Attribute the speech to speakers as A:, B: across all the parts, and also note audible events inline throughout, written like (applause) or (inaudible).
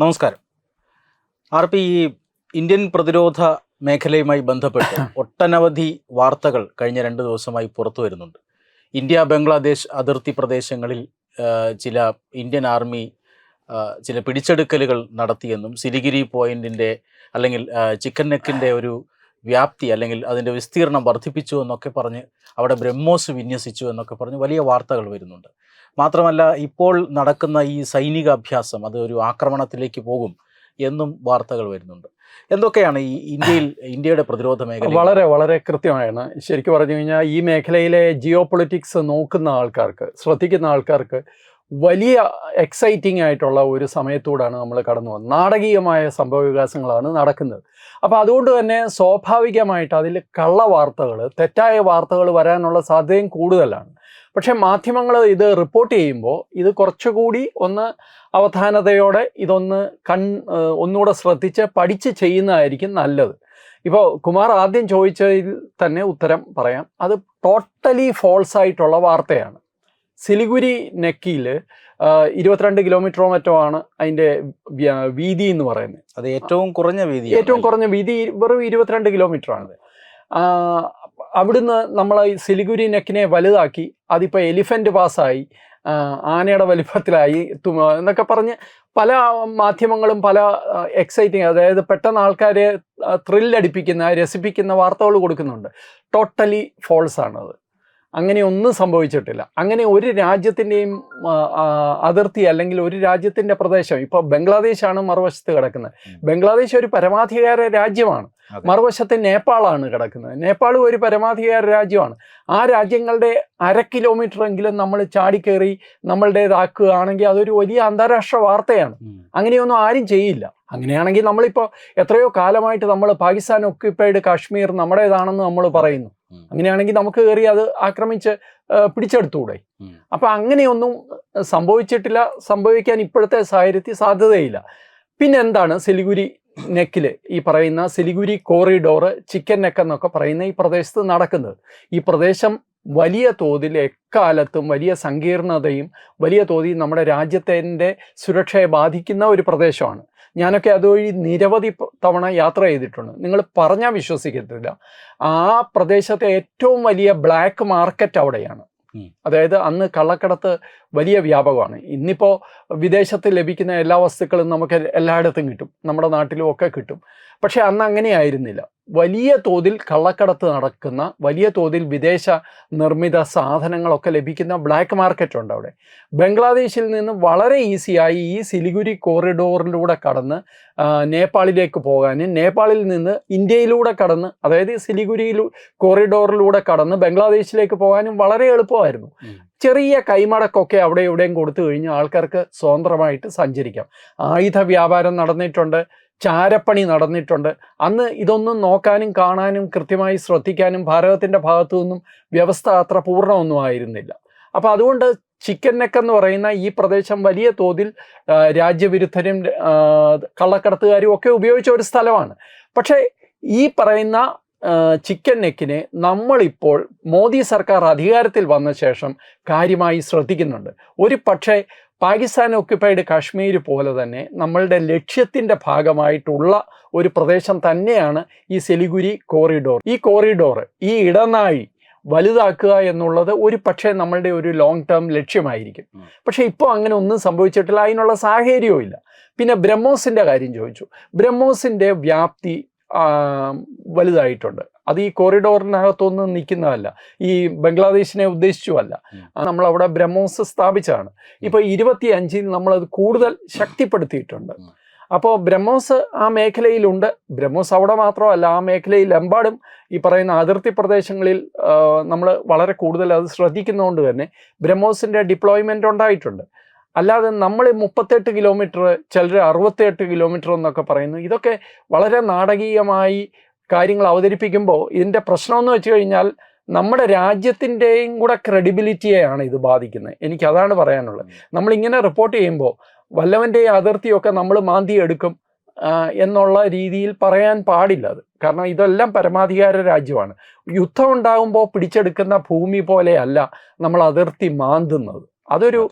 A: നമസ്കാരം. R P ഈ Indian പ്രതിരോധ മേഖലയുമായി ബന്ധപ്പെട്ട് (coughs) ഒട്ടനവധി വാർത്തകൾ കഴിഞ്ഞ രണ്ട് ദിവസമായി പുറത്തു വരുന്നുണ്ട്. ഇന്ത്യ ബംഗ്ലാദേശ് അതിർത്തി പ്രദേശങ്ങളിൽ ചില ഇന്ത്യൻ ആർമി ചില പിടിച്ചെടുക്കലുകൾ നടത്തിയെന്നും സിലിഗിരി പോയിന്റിന്റെ അല്ലെങ്കിൽ ചിക്കൻ നെക്കിന്റെ ഒരു വ്യാപ്തി അല്ലെങ്കിൽ അതിന്റെ വിസ്തീർണം വർദ്ധിപ്പിച്ചു എന്നൊക്കെ പറഞ്ഞ് അവിടെ ബ്രഹ്മോസ് വിന്യസിച്ചു എന്നൊക്കെ പറഞ്ഞ് വലിയ വാർത്തകൾ വരുന്നുണ്ട്. മാത്രമല്ല ഇപ്പോൾ നടക്കുന്ന ഈ സൈനിക അഭ്യാസം അത് ഒരു ആക്രമണത്തിലേക്ക് പോകും എന്നും വാർത്തകൾ വരുന്നുണ്ട്. എന്തൊക്കെയാണ് ഈ ഇന്ത്യയിൽ (laughs) ഇന്ത്യയുടെ പ്രതിരോധ മേഖല
B: വളരെ വളരെ കൃത്യമാണ് ശരിക്കും പറഞ്ഞു കഴിഞ്ഞാൽ ഈ മേഖലയിലെ ജിയോ പൊളിറ്റിക്സ് നോക്കുന്ന ആൾക്കാർക്ക് ശ്രദ്ധിക്കുന്ന ആൾക്കാർക്ക് വലിയ എക്സൈറ്റിംഗ് ആയിട്ടുള്ള ഒരു സമയത്തൂടാണ് നമ്മൾ കടന്നു പോകുന്നത്. നാടകീയമായ സംഭവ വികാസങ്ങളാണ് നടക്കുന്നത്. അപ്പോൾ അതുകൊണ്ട് തന്നെ സ്വാഭാവികമായിട്ട് അതിൽ കള്ള വാർത്തകൾ തെറ്റായ വാർത്തകൾ വരാനുള്ള സാധ്യതയും കൂടുതലാണ്. പക്ഷേ മാധ്യമങ്ങൾ ഇത് റിപ്പോർട്ട് ചെയ്യുമ്പോൾ ഇത് കുറച്ചുകൂടി ഒന്ന് അവധാനതയോടെ ഇതൊന്ന് കൺ ഒന്നുകൂടെ ശ്രദ്ധിച്ച് പഠിച്ച് ചെയ്യുന്നതായിരിക്കും നല്ലത്. ഇപ്പോൾ കുമാർ ആദ്യം ചോദിച്ചതിൽ തന്നെ ഉത്തരം പറയാം. അത് ടോട്ടലി ഫോൾസ് ആയിട്ടുള്ള വാർത്തയാണ്. സിലിഗുരി നെക്കിയിൽ ഇരുപത്തിരണ്ട് കിലോമീറ്ററോ മറ്റോ ആണ് അതിന്റെ വീതി എന്ന് പറയുന്നത്.
A: അത് ഏറ്റവും കുറഞ്ഞ വീതി
B: ഏറ്റവും കുറഞ്ഞ വീതി വെറും ഇരുപത്തിരണ്ട് കിലോമീറ്റർ ആണ് അവിടുന്ന് നമ്മൾ ഈ സിലിഗുരി നെക്കിനെ വലുതാക്കി അതിപ്പോൾ എലിഫന്റ് പാസ്സായി ആനയുടെ വലിപ്പത്തിലായി എന്നൊക്കെ പറഞ്ഞ് പല മാധ്യമങ്ങളും പല എക്സൈറ്റിങ് അതായത് പെട്ടെന്ന് ആൾക്കാരെ ത്രില്ലടിപ്പിക്കുന്ന രസിപ്പിക്കുന്ന വാർത്തകൾ കൊടുക്കുന്നുണ്ട്. ടോട്ടലി ഫോൾസ് ആണത്. അങ്ങനെ ഒന്നും സംഭവിച്ചിട്ടില്ല. അങ്ങനെ ഒരു രാജ്യത്തിന്റെയും അതിർത്തി അല്ലെങ്കിൽ ഒരു രാജ്യത്തിന്റെ പ്രദേശം ഇപ്പോൾ ബംഗ്ലാദേശാണ് മറുവശത്ത് കിടക്കുന്നത്. ബംഗ്ലാദേശ് ഒരു പരമാധികാര രാജ്യമാണ്. മറുവശത്ത് നേപ്പാളാണ് കിടക്കുന്നത്. നേപ്പാളും ഒരു പരമാധികാര രാജ്യമാണ്. ആ രാജ്യങ്ങളുടെ അര കിലോമീറ്റർ എങ്കിലും നമ്മൾ ചാടിക്കേറി നമ്മളുടേതാക്കുകയാണെങ്കിൽ അതൊരു വലിയ അന്താരാഷ്ട്ര വാർത്തയാണ്. അങ്ങനെയൊന്നും ആരും ചെയ്യില്ല. അങ്ങനെയാണെങ്കിൽ നമ്മളിപ്പോൾ എത്രയോ കാലമായിട്ട് നമ്മൾ പാകിസ്ഥാൻ ഒക്യുപ്പൈഡ് കാശ്മീർ നമ്മുടേതാണെന്ന് നമ്മൾ പറയുന്നു. അങ്ങനെയാണെങ്കിൽ നമുക്ക് കയറി അത് ആക്രമിച്ച് പിടിച്ചെടുത്തുകൂടെ? അപ്പൊ അങ്ങനെയൊന്നും സംഭവിച്ചിട്ടില്ല. സംഭവിക്കാൻ ഇപ്പോഴത്തെ സാഹചര്യത്തിൽ സാധ്യതയില്ല. പിന്നെ എന്താണ് സിലിഗുരി നെക്കിൽ ഈ പറയുന്ന സിലിഗുരി കോറിഡോർ ചിക്കൻ നെക്ക് എന്നൊക്കെ പറയുന്ന ഈ പ്രദേശത്ത് നടക്കുന്നത്? ഈ പ്രദേശം വലിയ തോതിൽ എക്കാലത്തും വലിയ സങ്കീർണതയും വലിയ തോതിൽ നമ്മുടെ രാജ്യത്തിന്റെ സുരക്ഷയെ ബാധിക്കുന്ന ഒരു പ്രദേശമാണ്. ഞാനൊക്കെ അതുവഴി നിരവധി തവണ യാത്ര ചെയ്തിട്ടുണ്ട്. നിങ്ങൾ പറഞ്ഞാൽ വിശ്വസിക്കത്തില്ല. ആ പ്രദേശത്തെ ഏറ്റവും വലിയ ബ്ലാക്ക് മാർക്കറ്റ് അവിടെയാണ്. അതായത് അന്ന് കള്ളക്കടത്ത് വലിയ വ്യാപകമാണ്. ഇന്നിപ്പോൾ വിദേശത്ത് ലഭിക്കുന്ന എല്ലാ വസ്തുക്കളും നമുക്ക് എല്ലായിടത്തും കിട്ടും. നമ്മുടെ നാട്ടിലും ഒക്കെ കിട്ടും. പക്ഷെ അന്ന് അങ്ങനെയായിരുന്നില്ല. വലിയ തോതിൽ കള്ളക്കടത്ത് നടക്കുന്ന വലിയ തോതിൽ വിദേശ നിർമ്മിത സാധനങ്ങളൊക്കെ ലഭിക്കുന്ന ബ്ലാക്ക് മാർക്കറ്റ് ഉണ്ട് അവിടെ. ബംഗ്ലാദേശിൽ നിന്ന് വളരെ ഈസിയായി ഈ സിലിഗുരി കോറിഡോറിലൂടെ കടന്ന് നേപ്പാളിലേക്ക് പോകാനും നേപ്പാളിൽ നിന്ന് ഇന്ത്യയിലൂടെ കടന്ന് അതായത് സിലിഗുരി കോറിഡോറിലൂടെ കടന്ന് ബംഗ്ലാദേശിലേക്ക് പോകാനും വളരെ എളുപ്പമായിരുന്നു. ചെറിയ കൈമടക്കൊക്കെ അവിടെ ഇവിടെയും കൊടുത്തു കഴിഞ്ഞാൽ ആൾക്കാർക്ക് സ്വതന്ത്രമായിട്ട് സഞ്ചരിക്കാം. ആയുധ വ്യാപാരം നടന്നിട്ടുണ്ട്. ചാരപ്പണി നടന്നിട്ടുണ്ട്. അന്ന് ഇതൊന്നും നോക്കാനും കാണാനും കൃത്യമായി ശ്രദ്ധിക്കാനും ഭാരതത്തിന്റെ ഭാഗത്തു നിന്നും വ്യവസ്ഥ അത്ര പൂർണമൊന്നും ആയിരുന്നില്ല. അപ്പോൾ അതുകൊണ്ട് ചിക്കൻ നെക്ക് എന്ന് പറയുന്ന ഈ പ്രദേശം വലിയ തോതിൽ രാജ്യവിരുദ്ധരും കള്ളക്കടത്തുകാരും ഒക്കെ ഉപയോഗിച്ച ഒരു സ്ഥലമാണ്. പക്ഷേ ഈ പറയുന്ന ചിക്കൻ നെക്കിനെ നമ്മളിപ്പോൾ മോദി സർക്കാർ അധികാരത്തിൽ വന്ന ശേഷം കാര്യമായി ശ്രദ്ധിക്കുന്നുണ്ട്. ഒരു പക്ഷേ പാകിസ്ഥാൻ ഒക്യുപ്പൈഡ് കാശ്മീർ പോലെ തന്നെ നമ്മളുടെ ലക്ഷ്യത്തിന്റെ ഭാഗമായിട്ടുള്ള ഒരു പ്രദേശം തന്നെയാണ് ഈ സെലിഗുരി കോറിഡോർ ഈ കോറിഡോർ ഈ ഇടനാഴി വലുതാക്കുക എന്നുള്ളത് ഒരു പക്ഷേ നമ്മളുടെ ഒരു ലോങ് ടേം ലക്ഷ്യമായിരിക്കും. പക്ഷേ ഇപ്പോൾ അങ്ങനെ ഒന്നും സംഭവിച്ചിട്ടില്ല അതിനുള്ള സാഹചര്യവും ഇല്ല. പിന്നെ ബ്രഹ്മോസിന്റെ കാര്യം ചോദിച്ചു. ബ്രഹ്മോസിന്റെ വ്യാപ്തി വലുതായിട്ടുണ്ട്. അത് ഈ കോറിഡോറിനകത്തൊന്നും നിൽക്കുന്നതല്ല. ഈ ബംഗ്ലാദേശിനെ ഉദ്ദേശിച്ചുമല്ല.
A: നമ്മൾ
B: അവിടെ ബ്രഹ്മോസ് സ്ഥാപിച്ചതാണ്. ഇപ്പോൾ ഇരുപത്തി അഞ്ചിൽ നമ്മളത് കൂടുതൽ ശക്തിപ്പെടുത്തിയിട്ടുണ്ട്. അപ്പോൾ ബ്രഹ്മോസ് ആ മേഖലയിലുണ്ട്. ബ്രഹ്മോസ് അവിടെ മാത്രമല്ല ആ മേഖലയിൽ എമ്പാടും ഈ പറയുന്ന അതിർത്തി പ്രദേശങ്ങളിൽ നമ്മൾ വളരെ കൂടുതൽ അത് ശ്രദ്ധിക്കുന്നതുകൊണ്ട് തന്നെ ബ്രഹ്മോസിന്റെ ഡിപ്ലോയ്മെന്റ് ഉണ്ടായിട്ടുണ്ട്. അല്ലാതെ നമ്മൾ മുപ്പത്തെട്ട് കിലോമീറ്റർ ചിലർ അറുപത്തെട്ട് കിലോമീറ്റർ എന്നൊക്കെ പറയുന്നു. ഇതൊക്കെ വളരെ നാടകീയമായി കാര്യങ്ങൾ അവതരിപ്പിക്കുമ്പോൾ ഇതിന്റെ പ്രശ്നമെന്ന് വെച്ച് കഴിഞ്ഞാൽ നമ്മുടെ രാജ്യത്തിന്റെയും കൂടെ ക്രെഡിബിലിറ്റിയെയാണ് ഇത് ബാധിക്കുന്നത്. എനിക്ക് അതാണ് പറയാനുള്ളത്. നമ്മളിങ്ങനെ റിപ്പോർട്ട് ചെയ്യുമ്പോൾ വല്ലവന്റെ അതിർത്തിയൊക്കെ നമ്മൾ മാന്തി എടുക്കും എന്നുള്ള രീതിയിൽ പറയാൻ പാടില്ല അത്. കാരണം ഇതെല്ലാം പരമാധികാര രാജ്യമാണ്. യുദ്ധം ഉണ്ടാകുമ്പോൾ പിടിച്ചെടുക്കുന്ന ഭൂമി പോലെയല്ല നമ്മൾ അതിർത്തി മാന്തുന്നത്. അതൊരു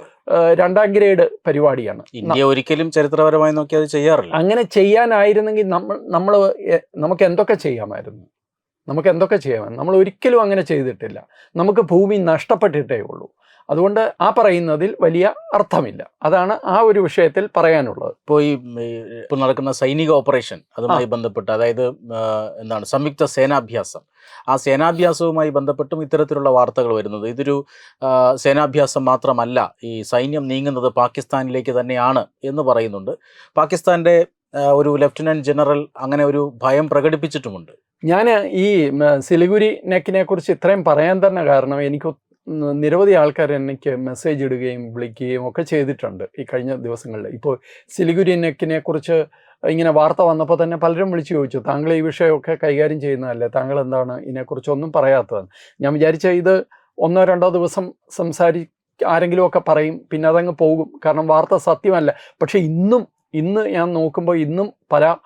B: രണ്ടാം ഗ്രേഡ് പരിപാടിയാണ്.
A: ഇന്ത്യ ഒരിക്കലും ചരിത്രപരമായി നോക്കി അത് ചെയ്യാറില്ല.
B: അങ്ങനെ ചെയ്യാനായിരുന്നെങ്കിൽ നമ്മൾ നമ്മൾ നമുക്ക് എന്തൊക്കെ ചെയ്യാമായിരുന്നു? നമുക്ക് എന്തൊക്കെ ചെയ്യാമായിരുന്നു? നമ്മൾ ഒരിക്കലും അങ്ങനെ ചെയ്തിട്ടില്ല. നമുക്ക് ഭൂമി നഷ്ടപ്പെട്ടിട്ടേ ഉള്ളൂ. അതുകൊണ്ട് ആ പറയുന്നതിൽ വലിയ അർത്ഥമില്ല. അതാണ് ആ ഒരു വിഷയത്തിൽ പറയാനുള്ളത്.
A: ഇപ്പോൾ ഈ ഇപ്പോൾ നടക്കുന്ന സൈനിക ഓപ്പറേഷൻ അതുമായി ബന്ധപ്പെട്ട് അതായത് എന്താണ് സംയുക്ത സേനാഭ്യാസം. ആ സേനാഭ്യാസവുമായി ബന്ധപ്പെട്ടും ഇത്തരത്തിലുള്ള വാർത്തകൾ വരുന്നത്. ഇതൊരു സേനാഭ്യാസം മാത്രമല്ല ഈ സൈന്യം നീങ്ങുന്നത് പാകിസ്ഥാനിലേക്ക് തന്നെയാണ് എന്ന് പറയുന്നുണ്ട്. പാകിസ്ഥാന്റെ ഒരു ലഫ്റ്റനന്റ് ജനറൽ അങ്ങനെ ഒരു ഭയം പ്രകടിപ്പിച്ചിട്ടുമുണ്ട്.
B: ഞാൻ ഈ സിലിഗുരി നെക്കിനെ കുറിച്ച് ഇത്രയും പറയാൻ തന്നെ കാരണം എനിക്ക് നിരവധി ആൾക്കാർ എനിക്ക് മെസ്സേജ് ഇടുകയും വിളിക്കുകയും ഒക്കെ ചെയ്തിട്ടുണ്ട് ഈ കഴിഞ്ഞ ദിവസങ്ങളിൽ. ഇപ്പോൾ സിലിഗുരി നെക്കിനെ കുറിച്ച് ഇങ്ങനെ വാർത്ത വന്നപ്പോൾ തന്നെ പലരും വിളിച്ചു ചോദിച്ചു താങ്കൾ ഈ വിഷയമൊക്കെ കൈകാര്യം ചെയ്യുന്നതല്ലേ? താങ്കൾ എന്താണ് ഇതിനെക്കുറിച്ചൊന്നും പറയാത്തതെന്ന് ഞാൻ വിചാരിച്ച ഇത് ഒന്നോ രണ്ടോ ദിവസം സംസാരി ആരെങ്കിലുമൊക്കെ പറയും പിന്നെ അതങ്ങ് പോകും. കാരണം വാർത്ത സത്യമല്ല. പക്ഷേ ഇന്നും ഇന്ന് ഞാൻ നോക്കുമ്പോൾ ഇന്നും പല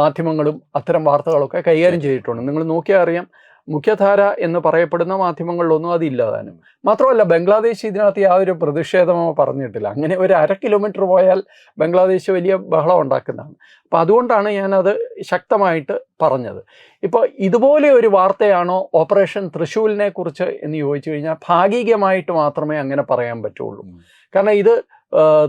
B: മാധ്യമങ്ങളും അത്തരം വാർത്തകളൊക്കെ കൈകാര്യം ചെയ്തിട്ടുണ്ട്. നിങ്ങൾ നോക്കിയാൽ അറിയാം മുഖ്യധാര എന്ന് പറയപ്പെടുന്ന മാധ്യമങ്ങളിലൊന്നും അതില്ല താനും മാത്രമല്ല ബംഗ്ലാദേശ് ഇതിനകത്ത് യാതൊരു പ്രതിഷേധമോ പറഞ്ഞിട്ടില്ല. അങ്ങനെ ഒരു അര കിലോമീറ്റർ പോയാൽ ബംഗ്ലാദേശ് വലിയ ബഹളം ഉണ്ടാക്കുന്നതാണ്. അപ്പോൾ അതുകൊണ്ടാണ് ഞാനത് ശക്തമായിട്ട് പറഞ്ഞത്. ഇപ്പോൾ ഇതുപോലെ ഒരു വാർത്തയാണോ ഓപ്പറേഷൻ തൃശ്ശൂലിനെ കുറിച്ച് എന്ന് ചോദിച്ചു കഴിഞ്ഞാൽ ഭാഗികമായിട്ട് മാത്രമേ അങ്ങനെ പറയാൻ പറ്റുള്ളൂ. കാരണം ഇത്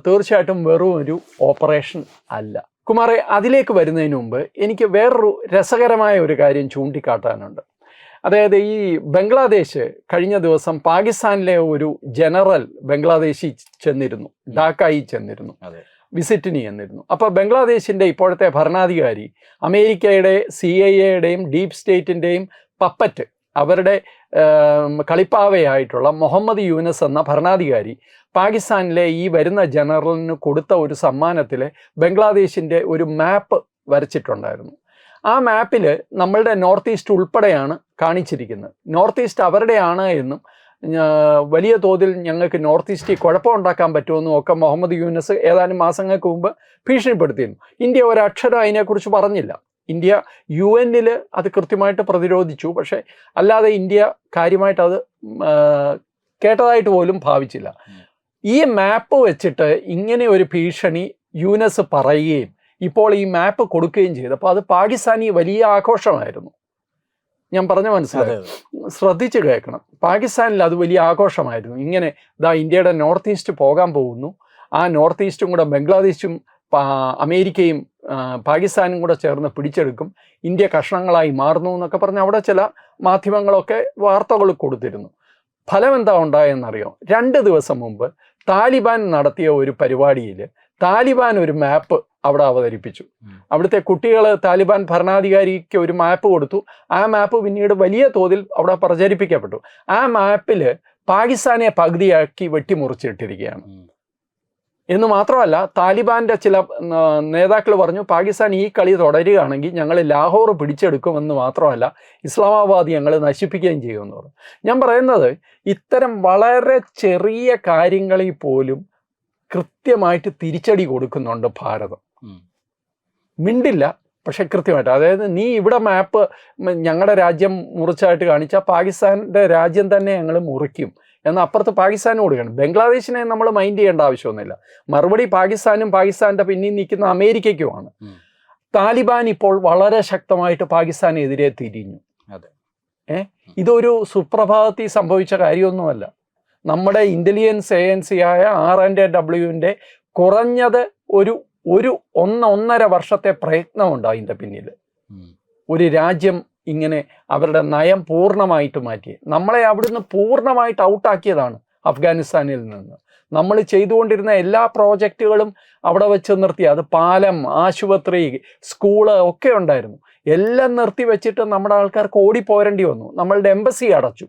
B: തീർച്ചയായിട്ടും വെറും ഒരു ഓപ്പറേഷൻ അല്ല. കുമാറെ അതിലേക്ക് വരുന്നതിന് മുമ്പ് എനിക്ക് വേറൊരു രസകരമായ ഒരു കാര്യം ചൂണ്ടിക്കാട്ടാനുണ്ട്. അതായത് ഈ ബംഗ്ലാദേശ് കഴിഞ്ഞ ദിവസം പാകിസ്ഥാനിലെ ഒരു ജനറൽ ബംഗ്ലാദേശി ചെന്നിരുന്നു ഡാക്കായി ചെന്നിരുന്നു വിസിറ്റിനി ചെന്നിരുന്നു. അപ്പോൾ ബംഗ്ലാദേശിന്റെ ഇപ്പോഴത്തെ ഭരണാധികാരി അമേരിക്കയുടെ സി ഐ എയുടെയും ഡീപ് സ്റ്റേറ്റിന്റെയും പപ്പറ്റ് അവരുടെ കളിപ്പാവയായിട്ടുള്ള മുഹമ്മദ് യൂനസ് എന്ന ഭരണാധികാരി പാകിസ്ഥാനിലെ ഈ വരുന്ന ജനറലിന് കൊടുത്ത ഒരു സമ്മാനത്തിൽ ബംഗ്ലാദേശിന്റെ ഒരു മാപ്പ് വരച്ചിട്ടുണ്ടായിരുന്നു. ആ മാപ്പിൽ നമ്മളുടെ നോർത്ത് ഈസ്റ്റ് ഉൾപ്പെടെയാണ് കാണിച്ചിരിക്കുന്നത്. നോർത്ത് ഈസ്റ്റ് അവരുടെയാണ് എന്നും വലിയ തോതിൽ ഞങ്ങൾക്ക് നോർത്ത് ഈസ്റ്റിൽ കുഴപ്പമുണ്ടാക്കാൻ പറ്റുമെന്നും ഒക്കെ മുഹമ്മദ് യൂനസ് ഏതാനും മാസങ്ങൾക്ക് മുമ്പ് ഭീഷണിപ്പെടുത്തിയിരുന്നു. ഇന്ത്യ ഒരക്ഷരം അതിനെക്കുറിച്ച് പറഞ്ഞില്ല. ഇന്ത്യ യു എന്നിൽ അത് കൃത്യമായിട്ട് പ്രതിരോധിച്ചു. പക്ഷേ അല്ലാതെ ഇന്ത്യ കാര്യമായിട്ട് അത് കേട്ടതായിട്ട് പോലും ഭാവിച്ചില്ല. ഈ മാപ്പ് വെച്ചിട്ട് ഇങ്ങനെ ഒരു ഭീഷണി യൂനസ് പറയുകയും ഇപ്പോൾ ഈ മാപ്പ് കൊടുക്കുകയും ചെയ്തു. അപ്പോൾ അത് പാകിസ്ഥാനി വലിയ ആഘോഷമായിരുന്നു. ഞാൻ പറഞ്ഞ മനസ്സിലായി. ശ്രദ്ധിച്ച് കേൾക്കണം. പാകിസ്ഥാനിൽ അത് വലിയ ആഘോഷമായിരുന്നു. ഇങ്ങനെ ദാ ഇന്ത്യയുടെ നോർത്ത് ഈസ്റ്റ് പോകാൻ പോകുന്നു. ആ നോർത്ത് ഈസ്റ്റും കൂടെ ബംഗ്ലാദേശും അമേരിക്കയും പാകിസ്ഥാനും കൂടെ ചേർന്ന് പിടിച്ചെടുക്കും. ഇന്ത്യ കഷ്ണങ്ങളായി മാറുന്നു എന്നൊക്കെ പറഞ്ഞ് അവിടെ ചില മാധ്യമങ്ങളൊക്കെ വാർത്തകൾ കൊടുത്തിരുന്നു. ഫലം എന്താ ഉണ്ടായെന്നറിയോ? രണ്ട് ദിവസം മുമ്പ് താലിബാൻ നടത്തിയ ഒരു പരിപാടിയിൽ താലിബാൻ ഒരു മാപ്പ് അവിടെ അവതരിപ്പിച്ചു. അവിടുത്തെ കുട്ടികൾ താലിബാൻ ഭരണാധികാരിക്ക് ഒരു മാപ്പ് കൊടുത്തു. ആ മാപ്പ് പിന്നീട് വലിയ തോതിൽ അവിടെ പ്രചരിപ്പിക്കപ്പെട്ടു. ആ മാപ്പിൽ പാകിസ്ഥാനെ പകുതിയാക്കി വെട്ടിമുറിച്ചിട്ടിരിക്കുകയാണ്. എന്ന് മാത്രമല്ല താലിബാന്റെ ചില നേതാക്കൾ പറഞ്ഞു പാകിസ്ഥാൻ ഈ കളി തുടരുകയാണെങ്കിൽ ഞങ്ങൾ ലാഹോർ പിടിച്ചെടുക്കുമെന്ന് മാത്രമല്ല ഇസ്ലാമാബാദ് ഞങ്ങൾ നശിപ്പിക്കുകയും ചെയ്യുമെന്ന് പറഞ്ഞു. ഞാൻ പറയുന്നത് ഇത്തരം വളരെ ചെറിയ കാര്യങ്ങളിൽ പോലും കൃത്യമായിട്ട് തിരിച്ചടി കൊടുക്കുന്നുണ്ട് ഭാരതം. മിണ്ടില്ല പക്ഷെ കൃത്യമായിട്ട്. അതായത് നീ ഇവിടെ മാപ്പ് ഞങ്ങളുടെ രാജ്യം മുറിച്ചായിട്ട് കാണിച്ചാൽ പാകിസ്ഥാന്റെ രാജ്യം തന്നെ ഞങ്ങൾ മുറിക്കും. എന്നാൽ അപ്പുറത്ത് പാകിസ്ഥാനോട് കൊടുക്കണം ബംഗ്ലാദേശിനെ നമ്മൾ മൈൻഡ് ചെയ്യേണ്ട ആവശ്യമൊന്നുമില്ല. മറുപടി പാകിസ്ഥാനും പാകിസ്ഥാന്റെ പിന്നിൽ നിൽക്കുന്ന അമേരിക്കയ്ക്കുമാണ്. താലിബാൻ ഇപ്പോൾ വളരെ ശക്തമായിട്ട് പാകിസ്ഥാനെതിരെ തിരിഞ്ഞു.
A: അതെ.
B: ഏ? ഇതൊരു സുപ്രഭാതത്തിൽ സംഭവിച്ച കാര്യമൊന്നുമല്ല. നമ്മുടെ ഇന്റലിജൻസ് ഏജൻസിയായ ആർ ആൻഡ് ഡബ്ല്യുവിന്റെ കുറഞ്ഞത് ഒരു ഒരു ഒന്ന് ഒന്നര വർഷത്തെ പ്രയത്നമുണ്ട് അതിന്റെ പിന്നിൽ ഒരു രാജ്യം ഇങ്ങനെ അവരുടെ നയം പൂർണമായിട്ട് മാറ്റി. നമ്മളെ അവിടുന്ന് പൂർണമായിട്ട് ഔട്ടാക്കിയതാണ് അഫ്ഗാനിസ്ഥാനിൽ നിന്ന്. നമ്മൾ ചെയ്തുകൊണ്ടിരുന്ന എല്ലാ പ്രോജക്റ്റുകളും അവിടെ വെച്ച് നിർത്തി. അത് പാലം ആശുപത്രി സ്കൂൾ ഒക്കെ ഉണ്ടായിരുന്നു. എല്ലാം നിർത്തി വെച്ചിട്ട് നമ്മുടെ ആൾക്കാർക്ക് ഓടിപ്പോരേണ്ടി വന്നു. നമ്മളുടെ എംബസി അടച്ചു.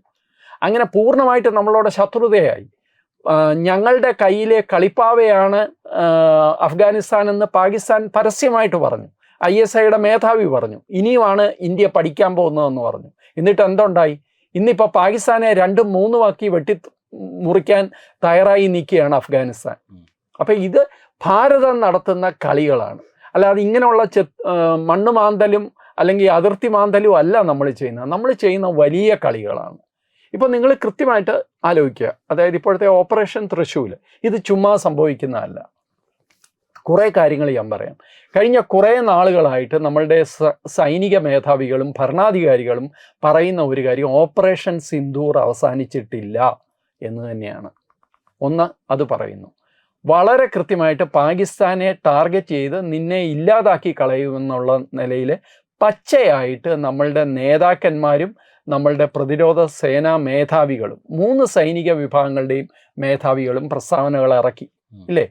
B: അങ്ങനെ പൂർണമായിട്ട് നമ്മളോട് ശത്രുതയായി. ഞങ്ങളുടെ കയ്യിലെ കളിപ്പാവയാണ് അഫ്ഗാനിസ്ഥാൻ എന്ന് പാകിസ്ഥാൻ പരസ്യമായിട്ട് പറഞ്ഞു. ഐ എസ് ഐയുടെ മേധാവി പറഞ്ഞു. ഇനിയുമാണ് ഇന്ത്യ പഠിക്കാൻ പോകുന്നതെന്ന് പറഞ്ഞു. എന്നിട്ട് എന്തുണ്ടായി? ഇന്നിപ്പോൾ പാകിസ്ഥാനെ രണ്ടും മൂന്നുമാക്കി വെട്ടി മുറിക്കാൻ തയ്യാറായി നിൽക്കുകയാണ് അഫ്ഗാനിസ്ഥാൻ.
A: അപ്പോൾ
B: അപ്പം ഇത് ഭാരതം നടത്തുന്ന കളികളാണ്. അല്ലാതെ ഇങ്ങനെയുള്ള ചെ മണ്ണുമാന്തലും മണ്ണ് മാന്തലും അല്ലെങ്കിൽ അതിർത്തി മാന്തലും അല്ല നമ്മൾ ചെയ്യുന്നത്. നമ്മൾ ചെയ്യുന്ന വലിയ കളികളാണ്. ഇപ്പൊ നിങ്ങൾ കൃത്യമായിട്ട് ആലോചിക്കുക. അതായത് ഇപ്പോഴത്തെ ഓപ്പറേഷൻ തൃശ്ശൂർ ഇത് ചുമ്മാ സംഭവിക്കുന്നതല്ല. കുറേ കാര്യങ്ങൾ ഞാൻ പറയാം. കഴിഞ്ഞ കുറേ നാളുകളായിട്ട് നമ്മളുടെ സൈനിക മേധാവികളും ഭരണാധികാരികളും പറയുന്ന ഒരു കാര്യം ഓപ്പറേഷൻ സിന്ദൂർ അവസാനിച്ചിട്ടില്ല എന്ന് തന്നെയാണ്. ഒന്ന് അത് പറയുന്നു. വളരെ കൃത്യമായിട്ട് പാകിസ്ഥാനെ ടാർഗറ്റ് ചെയ്ത് നിന്നെ ഇല്ലാതാക്കി കളയുമെന്നുള്ള നിലയിൽ പച്ചയായിട്ട് നമ്മളുടെ നേതാക്കന്മാരും നമ്മളുടെ പ്രതിരോധ സേനാ മേധാവികളും മൂന്ന് സൈനിക വിഭാഗങ്ങളുടെയും മേധാവികളും പ്രസ്താവനകൾ ഇറക്കി ഇല്ലേ?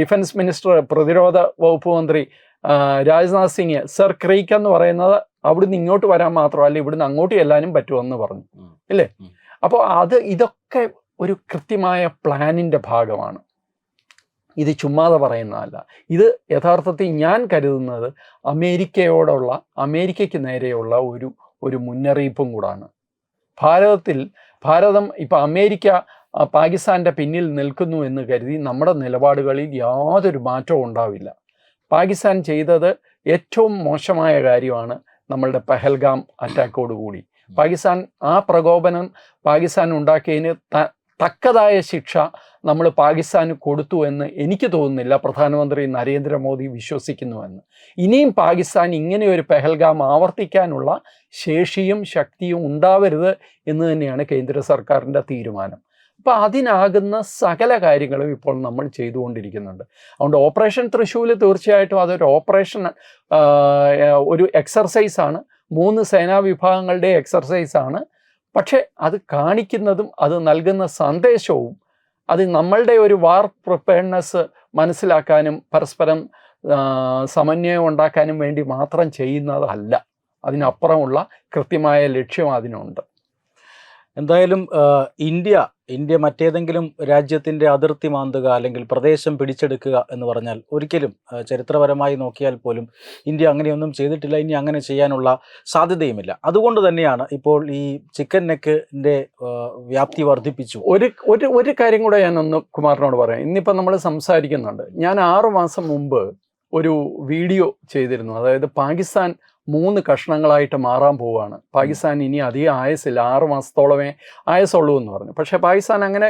B: ഡിഫൻസ് മിനിസ്റ്റർ പ്രതിരോധ വകുപ്പ് മന്ത്രി രാജ്നാഥ് സിംഗ് സർ ക്രീക്ക് എന്ന് പറയുന്നത് അവിടുന്ന് ഇങ്ങോട്ട് വരാൻ മാത്രമല്ല ഇവിടുന്ന് അങ്ങോട്ട് എല്ലാനും പറ്റുമെന്ന് പറഞ്ഞു ഇല്ലേ? അപ്പോൾ അത് ഇതൊക്കെ ഒരു കൃത്യമായ പ്ലാനിന്റെ ഭാഗമാണ്. ഇത് ചുമ്മാതെ പറയുന്നതല്ല. ഇത് യഥാർത്ഥത്തിൽ ഞാൻ കരുതുന്നത് അമേരിക്കയോടുള്ള അമേരിക്കയ്ക്ക് നേരെയുള്ള ഒരു ഒരു മുന്നറിയിപ്പും കൂടാണ്. ഭാരതത്തിൽ ഭാരതം ഇപ്പോൾ അമേരിക്ക പാകിസ്ഥാന്റെ പിന്നിൽ നിൽക്കുന്നു എന്ന് കരുതി നമ്മുടെ നിലപാടുകളിൽ യാതൊരു മാറ്റവും ഉണ്ടാവില്ല. പാകിസ്ഥാൻ ചെയ്തത് ഏറ്റവും മോശമായ കാര്യമാണ് നമ്മളുടെ പെഹൽഗാം അറ്റാക്കോടുകൂടി. പാകിസ്ഥാൻ ആ പ്രകോപനം പാകിസ്ഥാൻ ഉണ്ടാക്കിയതിന് തക്കതായ ശിക്ഷ നമ്മൾ പാകിസ്ഥാന് കൊടുത്തു എന്ന് എനിക്ക് തോന്നുന്നില്ല പ്രധാനമന്ത്രി നരേന്ദ്രമോദി വിശ്വസിക്കുന്നുവെന്ന്. ഇനിയും പാകിസ്ഥാൻ ഇങ്ങനെ ഒരു പെഹൽഗാം ആവർത്തിക്കാനുള്ള ശേഷിയും ശക്തിയും ഉണ്ടാവരുത് എന്ന് തന്നെയാണ് കേന്ദ്ര സർക്കാരിന്റെ തീരുമാനം. അപ്പോൾ അതിനാകുന്ന സകല കാര്യങ്ങളും ഇപ്പോൾ നമ്മൾ ചെയ്തുകൊണ്ടിരിക്കുന്നുണ്ട്. അതുകൊണ്ട് ഓപ്പറേഷൻ തൃശ്ശൂർ തീർച്ചയായിട്ടും അതൊരു ഓപ്പറേഷൻ ഒരു എക്സർസൈസാണ്. മൂന്ന് സേനാ വിഭാഗങ്ങളുടെ എക്സർസൈസാണ്. പക്ഷേ അത് കാണിക്കുന്നതും അത് നൽകുന്ന സന്ദേശവും അത് നമ്മളുടെ ഒരു വാർ പ്രിപ്പയർനെസ് മനസ്സിലാക്കാനും പരസ്പരം സമന്വയം ഉണ്ടാക്കാനും വേണ്ടി മാത്രം ചെയ്യുന്നതല്ല. അതിനപ്പുറമുള്ള കൃത്യമായ ലക്ഷ്യം അതിനുണ്ട്.
A: എന്തായാലും ഇന്ത്യ ഇന്ത്യ മറ്റേതെങ്കിലും രാജ്യത്തിന്റെ അതിർത്തി മാന്തുക അല്ലെങ്കിൽ പ്രദേശം പിടിച്ചെടുക്കുക എന്ന് പറഞ്ഞാൽ ഒരിക്കലും ചരിത്രപരമായി നോക്കിയാൽ പോലും ഇന്ത്യ അങ്ങനെയൊന്നും ചെയ്തിട്ടില്ല. ഇനി അങ്ങനെ ചെയ്യാനുള്ള സാധ്യതയുമില്ല. അതുകൊണ്ട് തന്നെയാണ് ഇപ്പോൾ ഈ ചിക്കൻ നെക്കിന്റെ വ്യാപ്തി വർദ്ധിപ്പിച്ചു.
B: ഒരു ഒരു ഒരു കാര്യം കൂടെ ഞാൻ ഒന്ന് കുമാറിനോട് പറയാം. ഇന്നിപ്പോൾ നമ്മൾ സംസാരിക്കുന്നുണ്ട്. ഞാൻ ആറു മാസം മുമ്പ് ഒരു വീഡിയോ ചെയ്തിരുന്നു. അതായത് പാകിസ്ഥാൻ മൂന്ന് കഷ്ണങ്ങളായിട്ട് മാറാൻ പോവുകയാണ്. പാകിസ്ഥാൻ ഇനി അധികം ആയസില്ല ആറ് മാസത്തോളമേ ആയസുള്ളൂ എന്ന് പറഞ്ഞു. പക്ഷേ പാകിസ്ഥാൻ അങ്ങനെ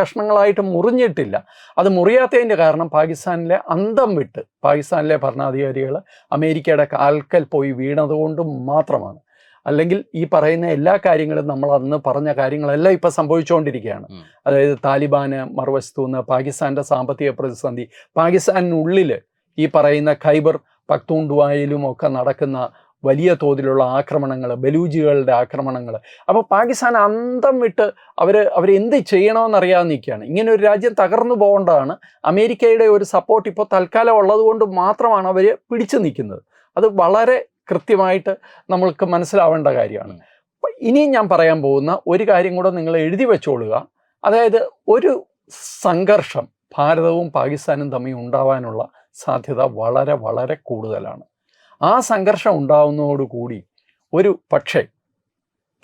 B: കഷ്ണങ്ങളായിട്ട് മുറിഞ്ഞിട്ടില്ല. അത് മുറിയാത്തതിന്റെ കാരണം പാകിസ്ഥാനിലെ അന്തം വിട്ട് പാകിസ്ഥാനിലെ ഭരണാധികാരികൾ അമേരിക്കയുടെ കാൽക്കൽ പോയി വീണതുകൊണ്ട് മാത്രമാണ്. അല്ലെങ്കിൽ ഈ പറയുന്ന എല്ലാ കാര്യങ്ങളും നമ്മൾ അന്ന് പറഞ്ഞ കാര്യങ്ങളെല്ലാം ഇപ്പം സംഭവിച്ചുകൊണ്ടിരിക്കുകയാണ്. അതായത് താലിബാന് മറുവശത്തു നിന്ന് പാകിസ്ഥാന്റെ സാമ്പത്തിക പ്രതിസന്ധി പാകിസ്ഥാനിനുള്ളിൽ ഈ പറയുന്ന ഖൈബർ പക്തൂണ്ടുവായിലും ഒക്കെ നടക്കുന്ന വലിയ തോതിലുള്ള ആക്രമണങ്ങൾ ബലൂജികളുടെ ആക്രമണങ്ങൾ അപ്പോൾ പാകിസ്ഥാൻ അന്തം വിട്ട് അവർ അവരെന്ത് ചെയ്യണമെന്നറിയാതെ നിൽക്കുകയാണ് ഇങ്ങനെ ഒരു രാജ്യം തകർന്നു പോകേണ്ടതാണ്. അമേരിക്കയുടെ ഒരു സപ്പോർട്ട് ഇപ്പോൾ തൽക്കാലം ഉള്ളതുകൊണ്ട് മാത്രമാണ് അവർ പിടിച്ചു നിൽക്കുന്നത്. അത് വളരെ കൃത്യമായിട്ട് നമ്മൾക്ക് മനസ്സിലാവേണ്ട കാര്യമാണ്. ഇനിയും ഞാൻ പറയാൻ പോകുന്ന ഒരു കാര്യം കൂടെ നിങ്ങൾ എഴുതി വെച്ചോളുക. അതായത് ഒരു സംഘർഷം ഭാരതവും പാകിസ്ഥാനും തമ്മിൽ ഉണ്ടാവാനുള്ള സാധ്യത വളരെ വളരെ കൂടുതലാണ്. ആ സംഘർഷം ഉണ്ടാവുന്നതോടുകൂടി ഒരു പക്ഷേ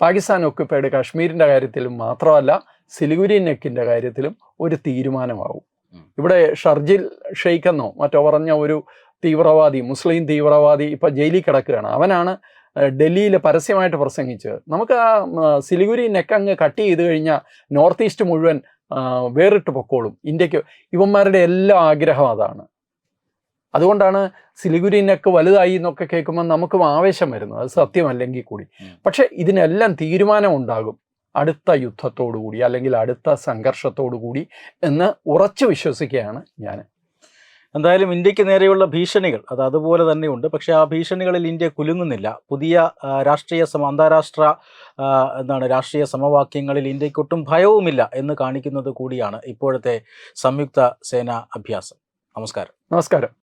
B: പാകിസ്ഥാൻ ഒക്കുപ്പൈഡ് കാശ്മീരിന്റെ കാര്യത്തിലും മാത്രമല്ല സിലിഗുരി നെക്കിന്റെ കാര്യത്തിലും ഒരു
A: തീരുമാനമാകും
B: ഇവിടെ ഷർജിൽ ഷെയ്ഖ് എന്നോ മറ്റോ പറഞ്ഞ ഒരു തീവ്രവാദി മുസ്ലിം തീവ്രവാദി ഇപ്പം ജയിലിൽ കിടക്കുകയാണ്. അവനാണ് ഡൽഹിയിൽ പരസ്യമായിട്ട് പ്രസംഗിച്ചത് നമുക്ക് ആ സിലിഗുരി നെക്ക് അങ്ങ് കട്ട് ചെയ്ത് കഴിഞ്ഞാൽ നോർത്ത് ഈസ്റ്റ് മുഴുവൻ വേറിട്ട് പൊക്കോളും. ഇന്ത്യയ്ക്ക് ഇവന്മാരുടെ എല്ലാ ആഗ്രഹം അതാണ്. അതുകൊണ്ടാണ് സിലിഗുരി നെക്ക് വലുതായി എന്നൊക്കെ കേൾക്കുമ്പോൾ നമുക്കും ആവേശം വരുന്നത്. അത് സത്യമല്ലെങ്കിൽ കൂടി. പക്ഷെ ഇതിനെല്ലാം തീരുമാനം ഉണ്ടാകും. അടുത്ത യുദ്ധത്തോടു കൂടി അല്ലെങ്കിൽ അടുത്ത സംഘർഷത്തോടു കൂടി എന്ന് ഉറച്ചു വിശ്വസിക്കുകയാണ് ഞാൻ.
A: എന്തായാലും ഇന്ത്യയ്ക്ക് നേരെയുള്ള ഭീഷണികൾ അത് അതുപോലെ തന്നെയുണ്ട്. പക്ഷേ ആ ഭീഷണികളിൽ ഇന്ത്യ കുലുങ്ങുന്നില്ല. പുതിയ രാഷ്ട്രീയ സമ അന്താരാഷ്ട്ര എന്താണ് രാഷ്ട്രീയ സമവാക്യങ്ങളിൽ ഇന്ത്യക്കൊട്ടും ഭയവുമില്ല എന്ന് കാണിക്കുന്നത് കൂടിയാണ് ഇപ്പോഴത്തെ സംയുക്ത സേനാ അഭ്യാസം. നമസ്കാരം.
B: നമസ്കാരം.